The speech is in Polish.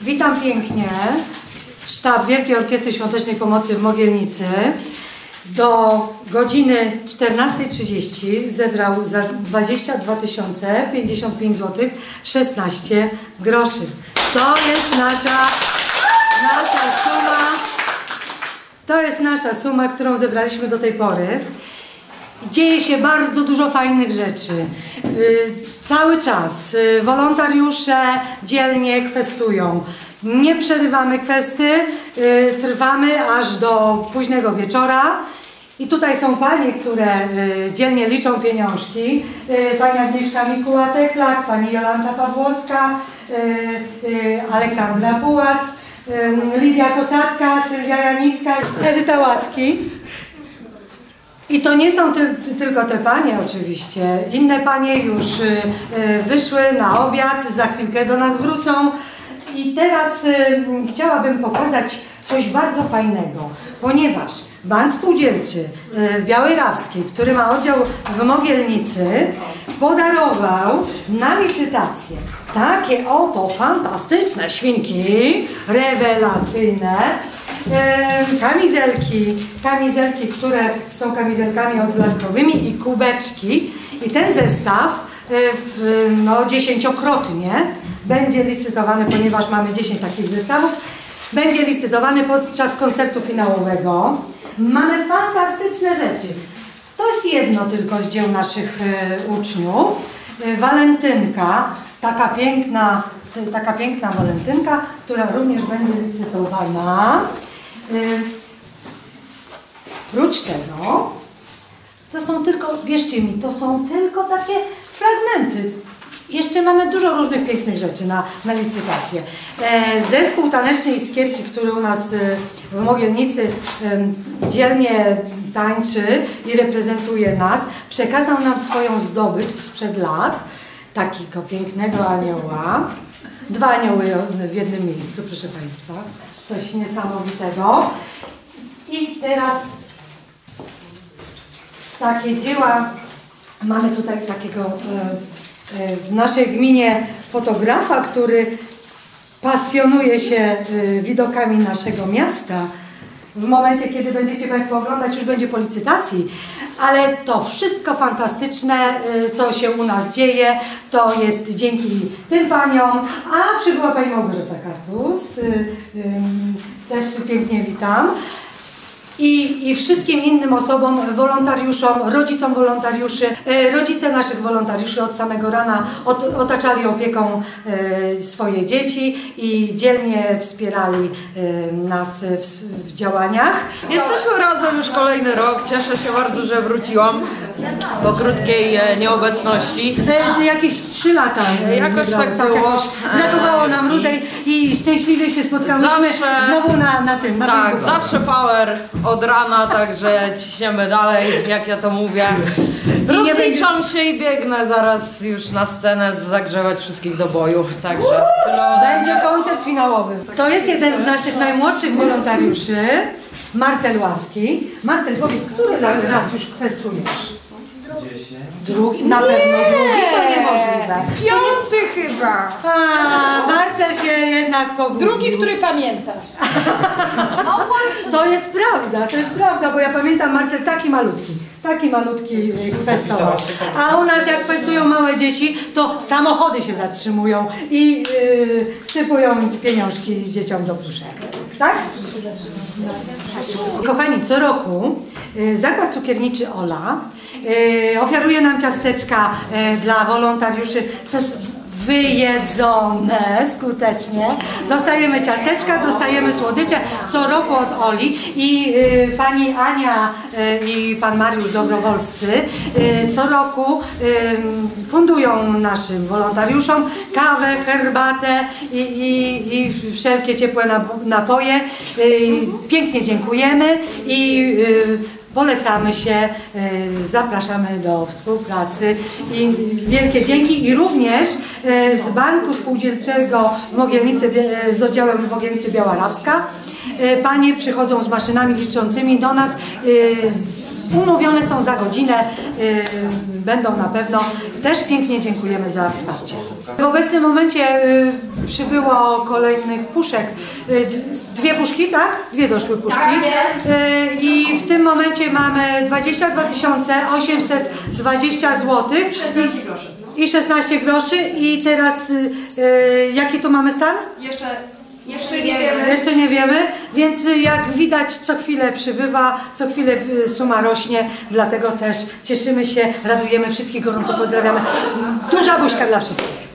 Witam pięknie. Sztab Wielkiej Orkiestry Świątecznej Pomocy w Mogielnicy do godziny 14.30 zebrał za 22 055 zł 16 groszy. To jest nasza, nasza suma. To jest nasza suma, którą zebraliśmy do tej pory. Dzieje się bardzo dużo fajnych rzeczy. Y, Cały czas y, wolontariusze dzielnie kwestują. Nie przerywamy kwesty, y, trwamy aż do późnego wieczora. I tutaj są panie, które dzielnie liczą pieniążki. Pani Agnieszka Mikuła-Teklak, pani Jolanta Pawłowska, Aleksandra Pułas, Lidia Kosatka, Sylwia Janicka, Edyta Łaski. I to nie są ty, ty, tylko te panie oczywiście. Inne panie już y, y, wyszły na obiad, za chwilkę do nas wrócą. I teraz y, chciałabym pokazać coś bardzo fajnego, ponieważ Bank Spółdzielczy y, w Białej Rawskiej, który ma oddział w Mogielnicy, podarował na licytację takie oto fantastyczne świnki, rewelacyjne, kamizelki, kamizelki, które są kamizelkami odblaskowymi i kubeczki. I ten zestaw e, w, no, dziesięciokrotnie będzie licytowany, ponieważ mamy 10 takich zestawów, będzie licytowany podczas koncertu finałowego. Mamy fantastyczne rzeczy. Jest jedno tylko z dzieł naszych e, uczniów. E, walentynka, taka piękna, t- taka piękna walentynka, która również będzie licytowana. Prócz tego, to są tylko, wierzcie mi, to są tylko takie fragmenty. Jeszcze mamy dużo różnych pięknych rzeczy na, na licytację. E, zespół taneczny Iskierki, który u nas e, w Mogielnicy dzielnie tańczy i reprezentuje nas, przekazał nam swoją zdobycz sprzed lat, takiego pięknego anioła. Dwa anioły w jednym miejscu, proszę Państwa. Coś niesamowitego. I teraz takie dzieła. Mamy tutaj takiego e, w naszej gminie fotografa, który pasjonuje się e, widokami naszego miasta. W momencie, kiedy będziecie Państwo oglądać, już będzie po licytacji, ale to wszystko fantastyczne, e, co się u nas dzieje, to jest dzięki tym paniom, a przybyła Pani Małgorzata Kartus, też pięknie witam i, i wszystkim innym osobom, wolontariuszom, rodzicom wolontariuszy. E, Rodzice naszych wolontariuszy od samego rana ot, otaczali opieką e, swoje dzieci i dzielnie wspierali e, nas w, w działaniach. Jesteśmy razem już kolejny rok. Cieszę się bardzo, że wróciłam po krótkiej e, nieobecności. E, jakieś trzy lata. e, Jakoś brało, tak było. jakoś Brakowało nam rudej i szczęśliwie się spotkałyśmy Zawsze- znowu na, na tym. Na Tak, zawsze power od rana, także ciśniemy dalej, jak ja to mówię. I nie Rozliczam się i biegnę zaraz już na scenę zagrzewać wszystkich do boju. Także Będzie koncert finałowy. To jest jeden z naszych najmłodszych wolontariuszy, Marcel Łaski. Marcel, powiedz, który raz już kwestujesz? Drugi? Na pewno drugi, to niemożliwe. Piąty chyba. A, Marcel się jednak pogubił. Drugi, który pamiętasz. To jest prawda, to jest prawda, bo ja pamiętam Marcel taki malutki, taki malutki y, kwestował. A u nas jak kwestują małe dzieci, to samochody się zatrzymują i yy, sypują pieniążki dzieciom do brzuszek. Tak? Kochani, co roku y, Zakład Cukierniczy Ola y, ofiaruje nam ciasteczka y, dla wolontariuszy. To jest wyjedzone skutecznie. Dostajemy ciasteczka, dostajemy słodycze co roku od Oli i y, pani Ania y, i pan Mariusz Dobrowolscy y, co roku y, fundują naszym wolontariuszom kawę, herbatę i, i, i wszelkie ciepłe nap- napoje. Y, pięknie dziękujemy i y, Polecamy się, y, zapraszamy do współpracy i wielkie dzięki i również y, z Banku Spółdzielczego w Mogielnicy, y, z oddziałem Mogielnicy Białarawska. Panie przychodzą z maszynami liczącymi do nas umówione są za godzinę, będą na pewno. Też pięknie dziękujemy za wsparcie. W obecnym momencie przybyło kolejnych puszek. Y, Dwie puszki, tak? Dwie doszły puszki. Y, I w tym momencie mamy 22 820 zł. I 16 groszy. I teraz y, jaki tu mamy stan? Jeszcze, jeszcze nie wiemy. Jeszcze nie wiemy, więc jak widać co chwilę przybywa, co chwilę suma rośnie, dlatego też cieszymy się, radujemy wszystkich, gorąco pozdrawiamy. Duża buźka dla wszystkich.